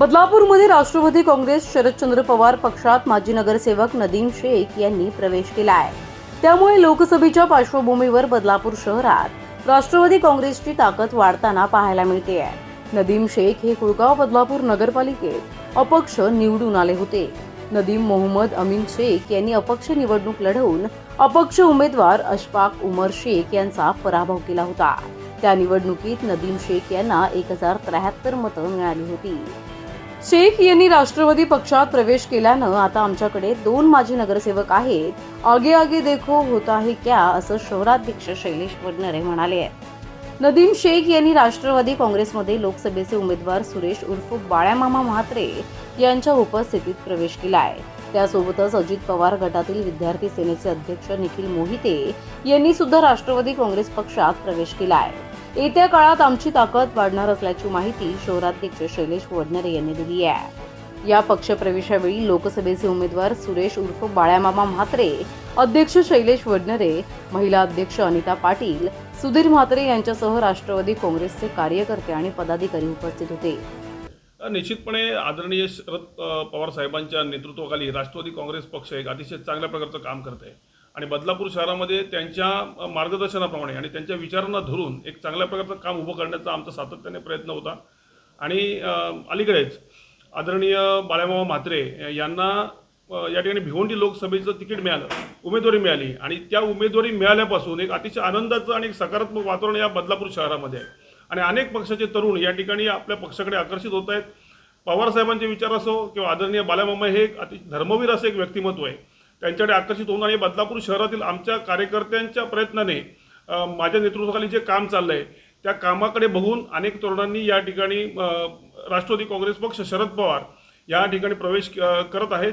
बदलापूरमध्ये राष्ट्रवादी काँग्रेस शरदचंद्र पवार पक्षात माजी नगरसेवक नदीम शेख यांनी प्रवेश केला आहे त्यामुळे लोकसभेच्या पार्श्वभूमीवर बदलापूर शहरात राष्ट्रवादी काँग्रेसची ताकद वाढताना पाहायला मिळते आहे नदीम शेख हे कुळगाव बदलापूर नगरपालिकेत अपक्ष निवडून आले होते. नदीम मोहम्मद अमीन शेख यांनी अपक्ष निवडणूक लढवून अपक्ष उमेदवार अशफाक उमर शेख यांचा पराभव केला होता. त्या निवडणुकीत नदीम शेख यांना एक हजार त्र्याहत्तर मतं मिळाली होती. शेख यांनी राष्ट्रवादी पक्षात प्रवेश केल्यानं आता आमच्याकडे दोन माजी नगरसेवक आहेत. आगे आगे देखो होता है क्या असं शहराध्यक्ष शैलेश वडनरे म्हणाले आहेत. नदीम शेख यांनी राष्ट्रवादी काँग्रेसमध्ये लोकसभेचे उमेदवार सुरेश उर्फ बाळ्यामामा म्हात्रे यांच्या उपस्थितीत प्रवेश केला आहे त्यासोबतच अजित पवार गटातील विद्यार्थी सेनेचे अध्यक्ष निखिल मोहिते यांनी सुद्धा राष्ट्रवादी काँग्रेस पक्षात प्रवेश केला आहे येत्या काळात आमची ताकद वाढणार असल्याची माहिती शहराध्यक्ष शैलेश वडनरे यांनी दिली आहे. या पक्षप्रवेशावेळी लोकसभेचे उमेदवार सुरेश उर्फ बाळ्यामामा म्हात्रे अध्यक्ष शैलेश वडनरे महिला अध्यक्ष अनिता पाटील सुधीर म्हात्रे यांच्यासह राष्ट्रवादी काँग्रेसचे कार्यकर्ते आणि पदाधिकारी उपस्थित होते. निश्चितपणे आदरणीय शरद पवार साहेबांच्या नेतृत्वाखाली राष्ट्रवादी काँग्रेस पक्ष एक अतिशय चांगल्या प्रकारचं काम करत आहे. आणि बदलापूर शहरामध्ये त्यांच्या मार्गदर्शनाप्रमाणे आणि त्यांच्या विचारांना धरून एक चांगल्या प्रकारचं काम उभं करण्याचा आमचा सातत्याने प्रयत्न होता. आणि अलीकडेच आदरणीय बाळामामा म्हात्रे यांना या ठिकाणी भिवंडी लोकसभेचं तिकीट मिळालं उमेदवारी मिळाली आणि त्या उमेदवारी मिळाल्यापासून एक अतिशय आनंदाचं आणि एक सकारात्मक वातावरण या बदलापूर शहरामध्ये आहे. आणि अनेक पक्षाचे तरुण या ठिकाणी आपल्या पक्षाकडे आकर्षित होत आहेत. पवारसाहेबांचे विचार असो किंवा आदरणीय बालामामा हे एक अति धर्मवीर असं एक व्यक्तिमत्व आहे. त्यांच्याकडे आकर्षित होऊन आणि बदलापूर शहरातील आमच्या कार्यकर्त्यांच्या प्रयत्नाने माझ्या नेतृत्वाखाली जे काम चाललं आहे त्या कामाकडे बघून अनेक तरुणांनी या ठिकाणी राष्ट्रवादी काँग्रेस पक्ष शरद पवार या ठिकाणी प्रवेश करत आहेत.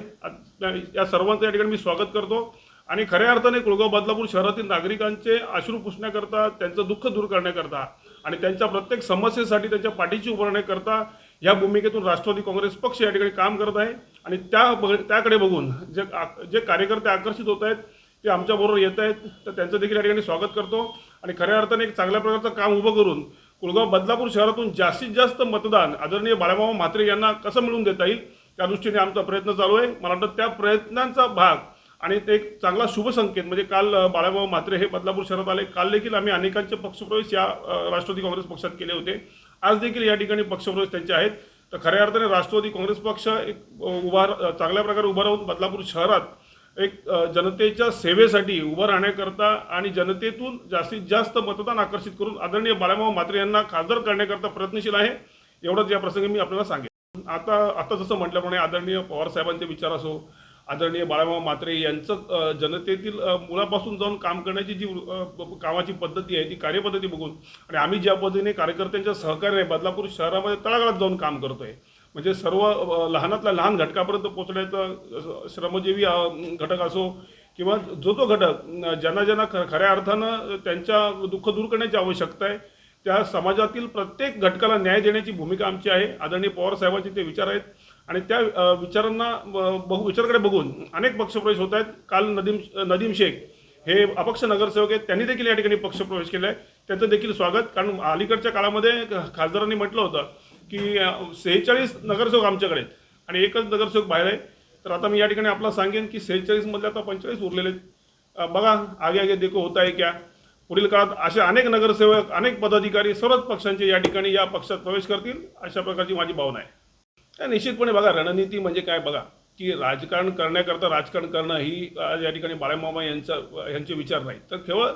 या सर्वांचं या ठिकाणी मी स्वागत करतो. आणि खऱ्या अर्थाने कुळगाव बदलापूर शहरातील नागरिकांचे अश्रू पुसण्याकरता त्यांचं दुःख दूर करण्याकरता आणि त्यांच्या प्रत्येक समस्येसाठी त्यांच्या पाठीची उभारण्याकरता या भूमिकेतून राष्ट्रवादी काँग्रेस पक्ष या ठिकाणी काम करत आहे. आणि त्या बघ- त्याकडे बघून जे जे कार्यकर्ते आकर्षित होत आहेत ते आमच्याबरोबर येत आहेत तर त्यांचं देखील या ठिकाणी स्वागत करतो. आणि खऱ्या अर्थाने एक चांगल्या प्रकारचं काम उभं करून कुळगाव बदलापूर शहरातून जास्तीत जास्त मतदान आदरणीय बाळाबाबा म्हात्रे यांना कसं मिळवून देता येईल त्या दृष्टीने आमचा प्रयत्न चालू आहे. मला वाटतं त्या प्रयत्नांचा भाग आणि ते एक चांगला शुभसंकेत म्हणजे काल अ, बाळाभाऊ म्हात्रे हे बदलापूर शहरात आले. काल देखील आम्ही अनेकांचे पक्षप्रवेश या राष्ट्रवादी काँग्रेस पक्षात केले होते. आज देखील या ठिकाणी पक्षप्रवेश त्यांचे आहेत. तर खऱ्या अर्थाने राष्ट्रवादी काँग्रेस पक्ष एक उभा चांगल्या प्रकारे उभा राहून बदलापूर शहरात एक जनतेच्या सेवेसाठी उभं राहण्याकरता आणि जनतेतून जास्तीत जास्त मतदान आकर्षित करून आदरणीय बाळाभाऊ म्हात्रे यांना खासदार करण्याकरता प्रयत्नशील आहे एवढंच या प्रसंगी मी आपल्याला सांगेन. आता आता जसं म्हटल्याप्रमाणे आदरणीय पवार साहेबांचे विचार असो आदरणीय बाळाभाऊ म्हात्रे यांचं जनतेतील मुळापासून जाऊन काम करण्याची जी कामाची पद्धती आहे ती कार्यपद्धती बघून आणि आम्ही ज्या पद्धतीने कार्यकर्त्यांच्या सहकार्याने बदलापूर शहरामध्ये तळागाळात जाऊन काम करतोय म्हणजे सर्व लहानातल्या लहान घटकापर्यंत पोचण्याचा श्रमजीवी घटक असो किंवा जो जो घटक ज्यांना ज्यांना ख- खऱ्या अर्थानं त्यांच्या दुःख दूर करण्याची आवश्यकता आहे त्या समाजातील प्रत्येक घटकाला न्याय देण्याची भूमिका आमची आहे. आदरणीय पवार साहेबांचे ते विचार आहेत. आणि त्या विचारांना बहु बघू विचाराकडे बघून अनेक पक्षप्रवेश होत आहेत. काल नदीम नदीम शेख हे अपक्ष नगरसेवक आहेत. त्यांनी देखील या ठिकाणी पक्षप्रवेश केला आहे त्याचं देखील स्वागत. कारण अलीकडच्या काळामध्ये खासदारांनी म्हटलं होतं की सेहेचाळीस नगरसेवक आमच्याकडे आणि एकच नगरसेवक बाहेर आहे. तर आता मी या ठिकाणी आपला सांगेन की सेहेचाळीसमधले आता पंचेचाळीस उरलेले आहेत. बघा आगे आगे देखो होत आहे क्या? पुढील काळात असे अनेक नगरसेवक अनेक पदाधिकारी सर्वच पक्षांचे या ठिकाणी या पक्षात प्रवेश करतील अशा प्रकारची माझी भावना आहे. तर निश्चितपणे बघा रणनीती म्हणजे काय बघा की राजकारण करण्याकरता राजकारण करणं ही आज या ठिकाणी बाळेमामा यांचा यांचे विचार नाही. तर केवळ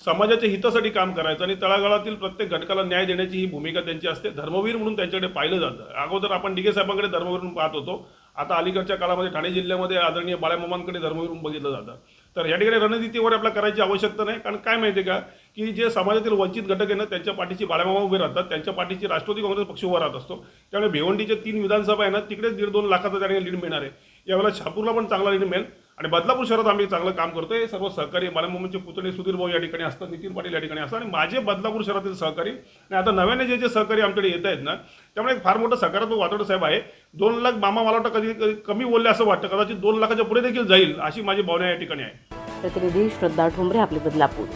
समाजाच्या हितासाठी काम करायचं आणि तळागाळातील प्रत्येक घटकाला न्याय देण्याची ही भूमिका त्यांची असते. धर्मवीर म्हणून त्यांच्याकडे पाहिलं जातं. अगोदर आपण डिगे साहेबांकडे धर्मवीर म्हणून पाहत होतो. आता अलीकडच्या काळामध्ये ठाणे जिल्ह्यामध्ये आदरणीय बाळेमामांकडे धर्मवीर म्हणून बघितलं जातं. तर या ठिकाणी रणनीतीवर आपल्याला करायची आवश्यकता नाही. कारण काय माहिती आहे का? की जे समाजातील वंचित घटक आहे ना त्यांच्या पाठीची बाळामामा उभे राहतात त्यांच्या पाठीची राष्ट्रवादी काँग्रेस पक्ष उभा राहत असतो. त्यामुळे भिवंडीचे तीन विधानसभा आहे ना तिकडेच दीड दोन लाखाचा त्या ठिकाणी लीड मिळणार आहे. यावेळेला शहापूरला पण चांगला लीड मिळेल आणि बदलापूर शहरात आम्ही चांगलं काम करतोय. सर्व सहकारी बाळामामांचे पुतळे सुधीर भाऊ या ठिकाणी असतात नितीन पाटील या ठिकाणी असतात आणि माझे बदलापूर शहरातील सहकारी आणि आता नव्याने जे जे सहकारी आमच्याकडे येत आहेत ना त्यामुळे एक फार मोठं सकारात्मक वातावरण साहेब आहे. दोन लाख मामा मला वाटतं कधी कधी कमी बोलले असं वाटतं कदाचित दोन लाखाच्या पुढे देखील जाईल अशी माझी भावना या ठिकाणी आहे. प्रतिनिधी श्रद्धा ठोंबरे आपले बदलापूर.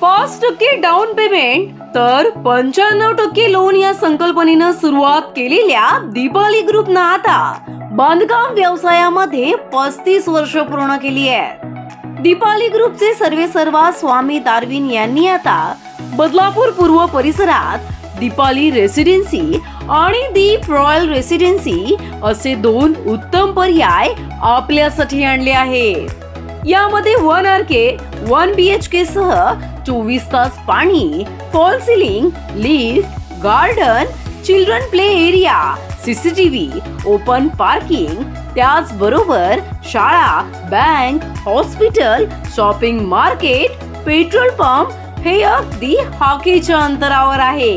पाच टक्के डाऊन पेमेंट तर पंच्याण्णव टक्के लोन या संकल्पनेनं सुरुवात केलेल्या दीपाली ग्रुपनं आता बांधकाम व्यवसायामध्ये पस्तीस वर्ष पूर्ण केली आहेत. दीपाली ग्रुपचे सर्वे सर्वा स्वामी दारविन यांनी आता बदलापूर पूर्व परिसरात दीपाली रेसिडेन्सी आणि दीप रॉयल रेसिडेन्सी असे दोन उत्तम पर्याय आपल्यासाठी आणले आहेत. यामध्ये one R K one B H K सह चोवीस तास पाणी false ceiling lift garden children play area CCTV open parking त्याचबरोबर शाळा bank hospital shopping market petrol pump हे अगदी हाकेच्या अंतरावर आहे.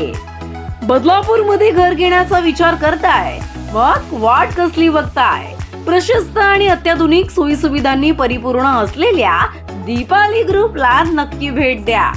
बदलापूरमध्ये घर घेण्याचा विचार करताय मग वाट कसली बघताय? प्रशस्त आणि अत्याधुनिक सोयी सुविधांनी परिपूर्ण असलेल्या दीपाली ग्रुपला नक्की भेट द्या.